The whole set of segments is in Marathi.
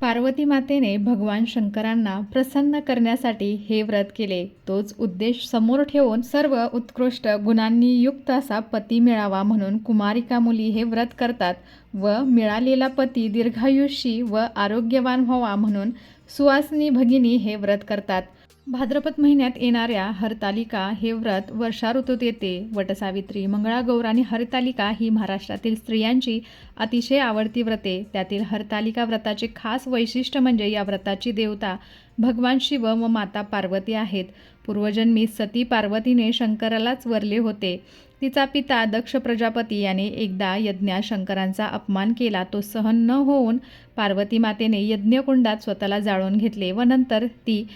पार्वती मातेने भगवान शंकरांना प्रसन्न करण्यासाठी हे व्रत केले. तोच उद्देश समोर ठेवून सर्व उत्कृष्ट गुणांनी युक्त असा पती मिळावा म्हणून कुमारिका मुली हे व्रत करतात व मिळालेला पती दीर्घायुषी व आरोग्यवान व्हावा म्हणून सुवासिनी भगिनी हे व्रत करतात. भाद्रपद महिन्यात येणाऱ्या हरतालिका हे व्रत वर्षा ऋतूत येते. वटसावित्री मंगळागौर आणि हरतालिका ही महाराष्ट्रातील स्त्रियांची अतिशय आवडती व्रते. त्यातील हरतालिका व्रताचे खास वैशिष्ट्य म्हणजे या व्रताची देवता भगवान शिव व माता पार्वती आहेत. पूर्वजन्मी सती पार्वतीने शंकरालाच वरले होते. तिचा पिता दक्ष प्रजापती याने एकदा यज्ञात शंकरांचा अपमान केला. तो सहन न होऊन पार्वती मातेने यज्ञकुंडात स्वतःला जाळून घेतले व नंतर ती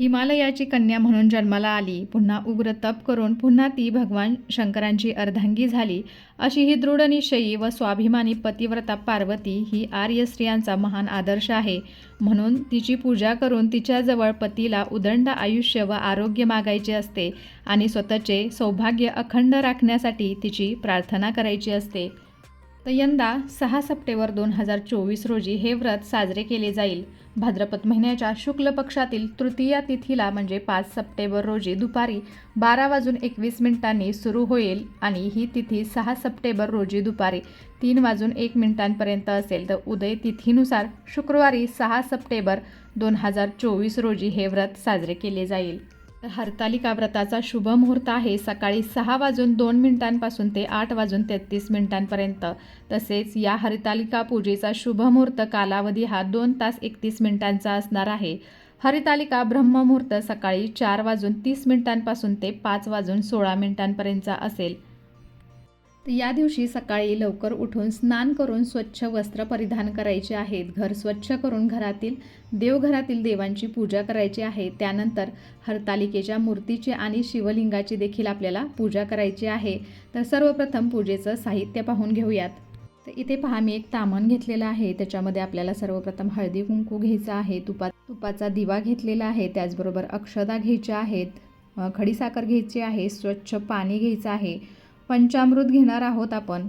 हिमालयाची कन्या म्हणून जन्माला आली. पुन्हा उग्र तप करून पुन्हा ती भगवान शंकरांची अर्धांगी झाली. अशी ही दृढनिश्चयी व स्वाभिमानी पतिव्रता पार्वती ही आर्य स्त्रियांचा महान आदर्श आहे. म्हणून तिची पूजा करून तिच्याजवळ पतीला उदंड आयुष्य व आरोग्य मागायचे असते आणि स्वतःचे सौभाग्य अखंड राखण्यासाठी तिची प्रार्थना करायची असते. तर यंदा सहा सप्टेंबर दोन हजार चोवीस रोजी हे व्रत साजरे केले जाईल. भाद्रपद महिन्याच्या शुक्ल पक्षातील तृतीया तिथीला म्हणजे पाच सप्टेंबर रोजी दुपारी बारा वाजून एकवीस मिनिटांनी सुरू होईल आणि ही तिथी सहा सप्टेंबर रोजी दुपारी तीन वाजून एक मिनिटांपर्यंत असेल. तर उदय तिथीनुसार शुक्रवारी सहा सप्टेंबर दोन हजार चोवीस रोजी हे व्रत साजरे केले जाईल. तर हरतालिका व्रताचा शुभ मुहूर्त आहे. सकाळी सहा वाजून दोन मिनिटांपासून ते आठ वाजून तेहतीस मिनिटांपर्यंत. तसेच या हरितालिका पूजेचा शुभ मुहूर्त कालावधी हा दोन तास एकतीस मिनिटांचा असणार आहे. हरितालिका ब्रह्ममुहूर्त सकाळी चार वाजून तीस मिनिटांपासून ते पाच वाजून सोळा मिनिटांपर्यंतचा असेल. या दिवशी सकाळी लवकर उठून स्नान करून स्वच्छ वस्त्र परिधान करायचे आहेत. घर स्वच्छ करून घरातील देवघरातील देवांची पूजा करायची आहे. त्यानंतर हरतालिकेच्या मूर्तीची आणि शिवलिंगाची देखील आपल्याला पूजा करायची आहे. तर सर्वप्रथम पूजेचं साहित्य पाहून घेऊयात. तर इथे पहा मी एक तामण घेतलेलं आहे. त्याच्यामध्ये आपल्याला सर्वप्रथम हळदी कुंकू घ्यायचं आहे. तुपा तुपाचा दिवा घेतलेला आहे. त्याचबरोबर अक्षदा घ्यायच्या आहेत. खडीसाखर घ्यायची आहे. स्वच्छ पाणी घ्यायचं आहे. पंचामृत घेणार आहोत आपण.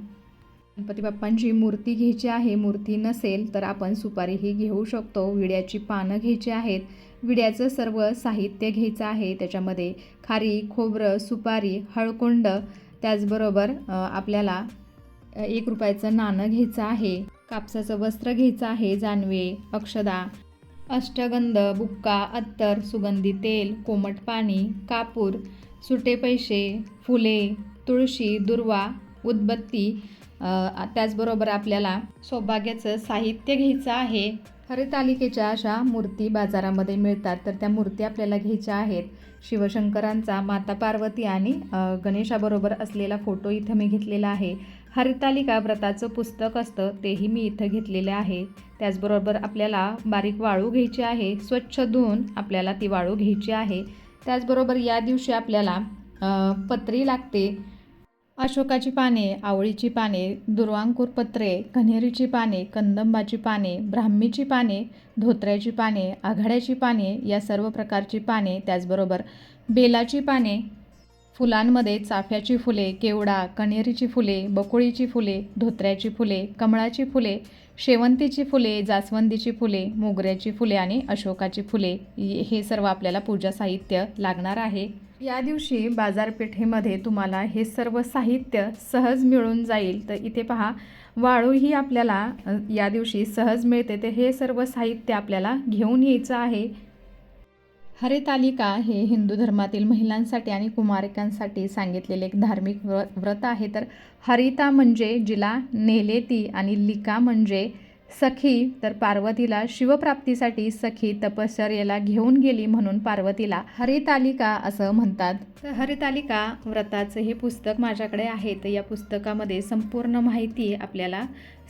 गणपती बाप्पांची मूर्ती घ्यायची आहे मूर्ती नसेल तर आपण सुपारीही घेऊ शकतो. विड्याची पानं घ्यायची आहेत. विड्याचं सर्व साहित्य घ्यायचं आहे. त्याच्यामध्ये खारी खोबरं सुपारी हळकुंड त्याचबरोबर आपल्याला एक रुपयाचं नाणं घ्यायचं आहे. कापसाचं वस्त्र घ्यायचं आहे. जानवे अक्षदा अष्टगंध बुक्का अत्तर सुगंधी तेल कोमट पाणी कापूर सुटे पैसे फुले तुळशी दुर्वा उदबत्ती त्याचबरोबर आपल्याला सौभाग्याचं साहित्य घ्यायचं आहे. हरितालिकेच्या अशा मूर्ती बाजारामध्ये मिळतात. तर त्या मूर्ती आपल्याला घ्यायच्या आहेत. शिवशंकरांचा माता पार्वती आणि गणेशाबरोबर असलेला फोटो इथं मी घेतलेला आहे. हरितालिका व्रताचं पुस्तक असतं तेही मी इथं घेतलेलं आहे. त्याचबरोबर आपल्याला बारीक वाळू घ्यायची आहे. स्वच्छ धुवून आपल्याला ती वाळू घ्यायची आहे. त्याचबरोबर या दिवशी आपल्याला पत्री लागते. अशोकाची पाने आवळीची पाने दुर्वांकूर पत्रे कन्हेरीची पाने कंदंबाची पाने ब्राह्मीची पाने धोत्र्याची पाने आघाड्याची पाने या सर्व प्रकारची पाने त्याचबरोबर बेलाची पाने. फुलांमध्ये चाफ्याची फुले केवडा कण्हेरीची फुले बकुळीची फुले धोत्र्याची फुले कमळाची फुले शेवंतीची फुले जास्वंदीची फुले मोगऱ्याची फुले आणि अशोकाची फुले. हे सर्व आपल्याला पूजा साहित्य लागणार आहे. या दिवशी बाजारपेठेमध्ये तुम्हाला हे सर्व साहित्य सहज मिळून जाईल. तर इथे पहा वाळूही आपल्याला या दिवशी सहज मिळते. तर हे सर्व साहित्य आपल्याला घेऊन यायचं आहे. हरितालिका हे हिंदू धर्मातील महिलांसाठी आणि कुमारिकांसाठी सांगितलेले एक धार्मिक व्र व्रत आहे. तर हरिता म्हणजे जिला नेलेती आणि लिका म्हणजे सखी तर पार्वतीला शिवप्राप्तीसाठी सखी तपश्चर्येला घेऊन गेली म्हणून पार्वतीला हरितालिका असं म्हणतात. तर हरितालिका व्रताचं हे पुस्तक माझ्याकडे आहे तर या पुस्तकामध्ये संपूर्ण माहिती आपल्याला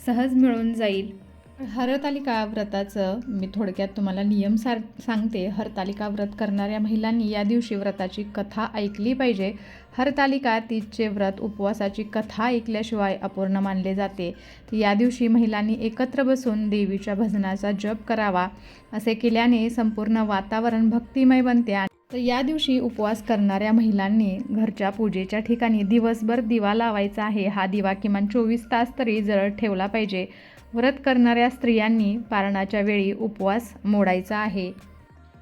सहज मिळून जाईल. हरतालिका व्रताचं मी थोडक्यात तुम्हाला नियम सार सांगते. हरतालिका व्रत करणाऱ्या महिलांनी या दिवशी व्रताची कथा ऐकली पाहिजे. हरतालिका तिचे व्रत उपवासाची कथा ऐकल्याशिवाय अपूर्ण मानले जाते. या दिवशी महिलांनी एकत्र बसून देवीच्या भजनाचा जप करावा. असे केल्याने संपूर्ण वातावरण भक्तिमय बनते तर या दिवशी उपवास करणाऱ्या महिलांनी घरच्या पूजेच्या ठिकाणी दिवसभर दिवा लावायचा आहे. हा दिवा किमान चोवीस तास तरी जळत ठेवला पाहिजे. व्रत करणाऱ्या स्त्रियांनी पारणाच्या वेळी उपवास मोडायचा आहे.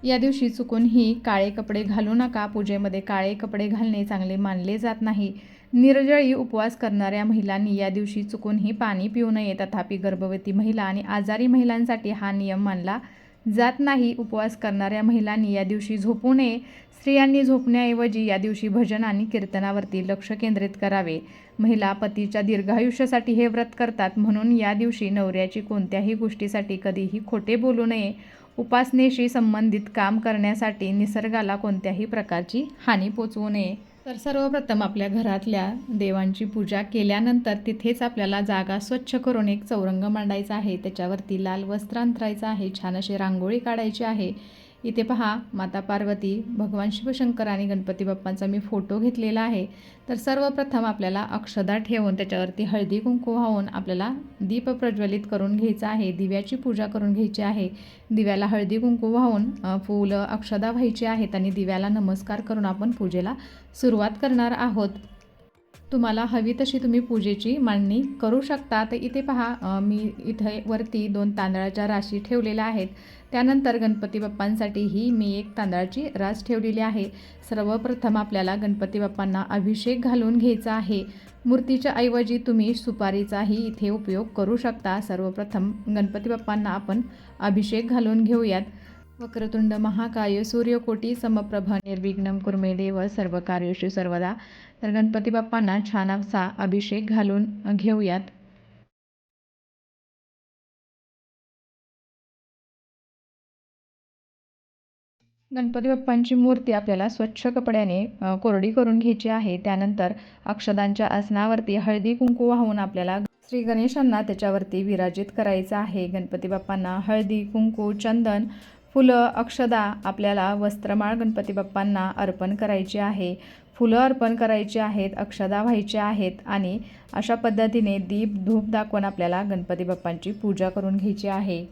या दिवशी चुकूनही काळे कपडे घालू नका. पूजेमध्ये काळे कपडे घालणे चांगले मानले जात नाही. निर्जळी उपवास करणाऱ्या महिलांनी या दिवशी चुकूनही पाणी पिऊ नये. तथापि गर्भवती महिला आणि आजारी महिलांसाठी हा नियम मानला जात नाही उपवास करणाऱ्या महिलांनी या दिवशी झोपू नये. स्त्रियांनी झोपण्याऐवजी या दिवशी भजन आणि कीर्तनावरती लक्ष केंद्रित करावे. महिला पतीच्या दीर्घायुष्यासाठी हे व्रत करतात म्हणून या दिवशी नवऱ्याची कोणत्याही गोष्टीसाठी कधीही खोटे बोलू नये. उपासनेशी संबंधित काम करण्यासाठी निसर्गाला कोणत्याही प्रकारची हानी पोचवू नये. तर सर्वप्रथम आपल्या घरातल्या देवांची पूजा केल्यानंतर तिथेच आपल्याला जागा स्वच्छ करून एक चौरंग मांडायचा आहे. त्याच्यावरती लाल वस्त्र अंतरायचं आहे. छान अशी रांगोळी काढायची आहे. इथे पहा माता पार्वती भगवान शिवशंकर आणि गणपती बाप्पांचा मी फोटो घेतलेला आहे. तर सर्वप्रथम आपल्याला अक्षदा ठेवून त्याच्यावरती हळदी कुंकू वाहून आपल्याला दीप प्रज्वलित करून घ्यायचा आहे. दिव्याची पूजा करून घ्यायची आहे. दिव्याला हळदी कुंकू वाहून फुलं अक्षदा व्हायची आहेत आणि दिव्याला नमस्कार करून आपण पूजेला सुरुवात करणार आहोत. तुम्हाला हवी तशी तुम्ही पूजेची मांडणी करू शकता. तर इथे पहा मी इथे वरती दोन तांदळाच्या राशी ठेवलेल्या आहेत. त्यानंतर गणपती बाप्पांसाठी ही मी एक तांदळाची रास ठेवलेली आहे. सर्वप्रथम आपल्याला गणपती बाप्पांना अभिषेक घालून घ्यायचा आहे. मूर्तीच्या ऐवजी तुम्ही सुपारीचाही इथे उपयोग करू शकता. सर्वप्रथम गणपती बाप्पांना आपण अभिषेक घालून घेऊयात. वक्रतुंड महाकाय सूर्यकोटी समप्रभ निर्विघ्नम कुर्मे देव सर्व कार्येषु सर्वदा तर गणपती बाप्पांना छान असा अभिषेक घालून घेऊयात. गणपती बाप्पांची मूर्ती आपल्याला स्वच्छ कपड्याने कोरडी करून घ्यायची आहे. त्यानंतर अक्षदांच्या आसनावरती हळदी कुंकू वाहून आपल्याला श्री गणेशांना त्याच्यावरती विराजित करायचं आहे. गणपती बाप्पांना हळदी कुंकू चंदन फुलं अक्षदा आपल्याला वस्त्रमाळ गणपती बाप्पांना अर्पण करायची आहे. फुलं अर्पण करायची आहेत अक्षदा व्हायच्या आहेत आणि अशा पद्धतीने दीप धूप दाखवून आपल्याला गणपती बाप्पांची पूजा करून घ्यायची आहे.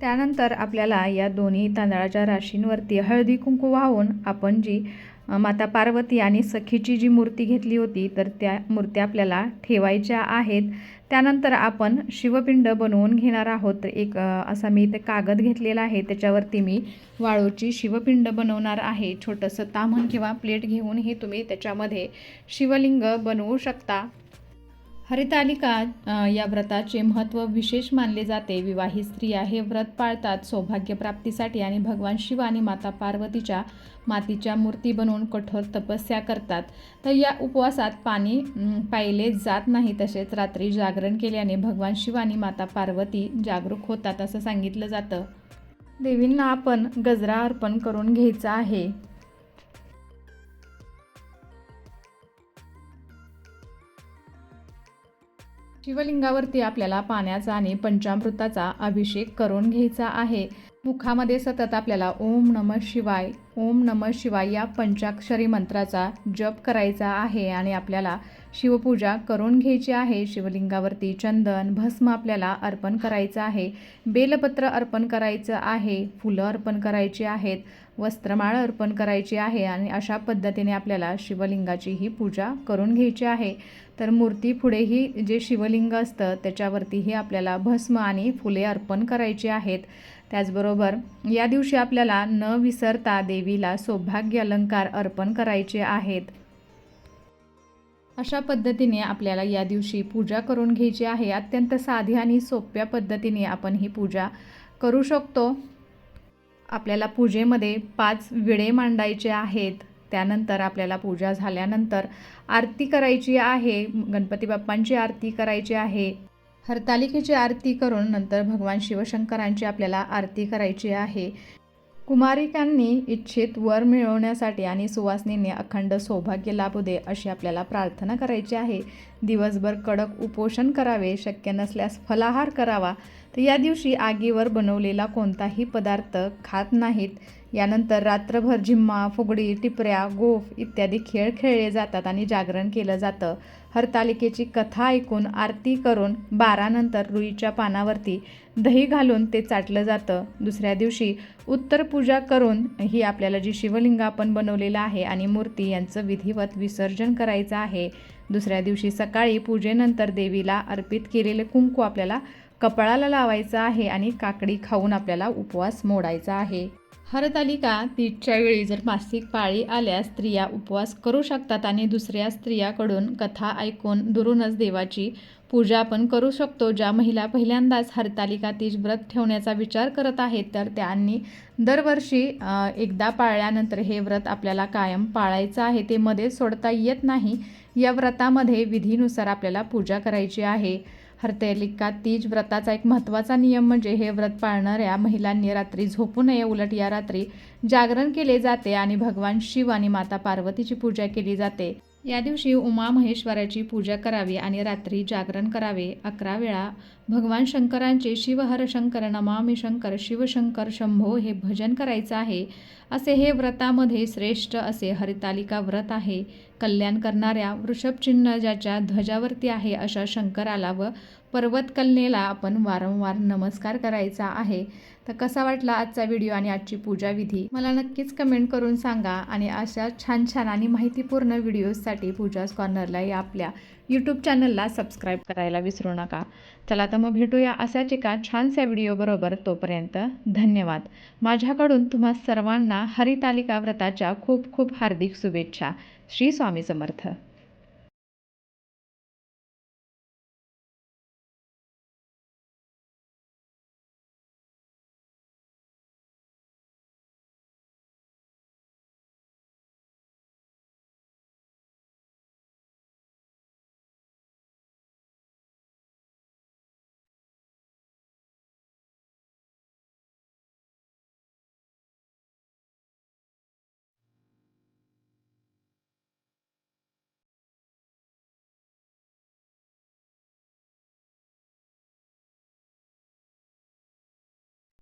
त्यानंतर आपल्याला या दोन्ही तांदळाच्या राशींवरती हळदी कुंकू वाहून आपण जी माता पार्वती आणि सखीची जी मूर्ती घेतली होती तर त्या मूर्त्या आपल्याला ठेवायच्या आहेत. त्यानंतर आपण शिवपिंड बनवून घेणार आहोत. तर एक असा मी इथे कागद घेतलेला आहे. त्याच्यावरती मी वाळूची शिवपिंड बनवणार आहे. छोटंसं ताम्हण किंवा प्लेट घेऊन हे तुम्ही त्याच्यामध्ये शिवलिंग बनवू शकता. हरितालिका या व्रताचे महत्त्व विशेष मानले जाते. विवाहित स्त्रिया हे व्रत पाळतात सौभाग्यप्राप्तीसाठी आणि भगवान शिव आणि माता पार्वतीच्या मातीच्या मूर्ती बनवून कठोर तपस्या करतात. तर या उपवासात पाणी पाहिले जात नाही तसेच रात्री जागरण केल्याने भगवान शिव आणि माता पार्वती जागरूक होतात असं सांगितलं जातं. देवींना आपण गजरा अर्पण करून घ्यायचा आहे. शिवलिंगावरती आपल्याला पाण्याचा आणि पंचामृताचा अभिषेक करून घ्यायचा आहे. मुखामध्ये सतत आपल्याला ओम नम शिवाय ओम नम शिवाय या पंचाक्षरी मंत्राचा जप करायचा आहे आणि आपल्याला शिवपूजा करून घ्यायची आहे. शिवलिंगावरती चंदन भस्म आपल्याला अर्पण करायचं आहे. बेलपत्र अर्पण करायचं आहे. फुलं अर्पण करायची आहेत. वस्त्रमाळ अर्पण करायची आहे आणि अशा पद्धतीने आपल्याला शिवलिंगाची ही पूजा करून घ्यायची आहे. तर मूर्ती पुढेही जे शिवलिंग असतं त्याच्यावरतीही आपल्याला भस्म आणि फुले अर्पण करायची आहेत. त्याचबरोबर या दिवशी आपल्याला न विसरता देवीला सौभाग्य अलंकार अर्पण करायचे आहेत. अशा पद्धतीने आपल्याला या दिवशी पूजा करून घ्यायची आहे. अत्यंत साधी आणि सोप्या पद्धतीने आपण ही पूजा करू शकतो. आपल्याला पूजेमध्ये पाच विडे मांडायचे आहेत. त्यानंतर आपल्याला पूजा झाल्यानंतर आरती करायची आहे. गणपती बाप्पांची आरती करायची आहे. हरतालिकेची आरती करून नंतर भगवान शिवशंकरांची आपल्याला आरती करायची आहे. कुमारिकांनी इच्छित वर मिळवण्यासाठी आणि सुवासनीने अखंड सौभाग्य लाभू दे अशी आपल्याला प्रार्थना करायची आहे. दिवसभर कडक उपोषण करावे शक्य नसल्यास फलाहार करावा. तर या दिवशी आगीवर बनवलेला कोणताही पदार्थ खात नाहीत. यानंतर रात्रभर झिम्मा फुगडी टिपऱ्या गोफ इत्यादी खेळ खेळले जातात आणि जागरण केलं जातं. हरतालिकेची कथा ऐकून आरती करून बारानंतर रुईच्या पानावरती दही घालून ते चाटलं जातं. दुसऱ्या दिवशी उत्तर पूजा करून ही आपल्याला जी शिवलिंग आपण बनवलेलं आहे आणि मूर्ती यांचं विधिवत विसर्जन करायचं आहे. दुसऱ्या दिवशी सकाळी पूजेनंतर देवीला अर्पित केलेले कुंकू आपल्याला कपाळाला लावायचं आहे आणि काकडी खाऊन आपल्याला उपवास मोडायचा आहे. हरतालिका तीजच्या वेळी जर मासिक पाळी आल्यास स्त्रिया उपवास करू शकतात आणि दुसऱ्या स्त्रियाकडून कथा ऐकून दुरूनच देवाची पूजा आपण करू शकतो. ज्या महिला पहिल्यांदाच हरतालिका तीज व्रत ठेवण्याचा विचार करत आहेत तर त्यांनी दरवर्षी एकदा पाळल्यानंतर हे व्रत आपल्याला कायम पाळायचं आहे. ते मध्ये सोडता येत नाही. या व्रतामध्ये विधीनुसार आपल्याला पूजा करायची आहे. हरतेलिका तीज व्रताचा एक महत्त्वाचा नियम म्हणजे हे व्रत पाळणाऱ्या महिलांनी रात्री झोपू नये. उलट या रात्री जागरण केले जाते आणि भगवान शिव आणि माता पार्वतीची पूजा केली जाते. या दिवशी उमा महेश्वराची पूजा करावी आणि रात्री जागरण करावे. अकरा वेळा भगवान शंकरांचे शिवहर शंकर नमामि शंकर शिवशंकर शंभो हे भजन करायचं आहे. असे हे व्रतामध्ये श्रेष्ठ असे हरितालिका व्रत आहे. कल्याण करणाऱ्या वृषभ चिन्ह ज्याच्या ध्वजावरती आहे अशा शंकराला व पर्वतकलनेला आपण वारंवार नमस्कार करायचा आहे. तर कसा वाटला आजचा व्हिडिओ आणि आजची पूजाविधी मला नक्कीच कमेंट करून सांगा आणि अशा छान छान आणि माहितीपूर्ण व्हिडिओजसाठी पूजा कॉर्नरला या आपल्या यूट्यूब चॅनलला सबस्क्राईब करायला विसरू नका. चला तर मग भेटूया अशाच एका छानशा व्हिडिओबरोबर तोपर्यंत धन्यवाद. माझ्याकडून तुम्हा सर्वांना हरितालिका व्रताच्या खूप खूप हार्दिक शुभेच्छा. श्री स्वामी समर्थ.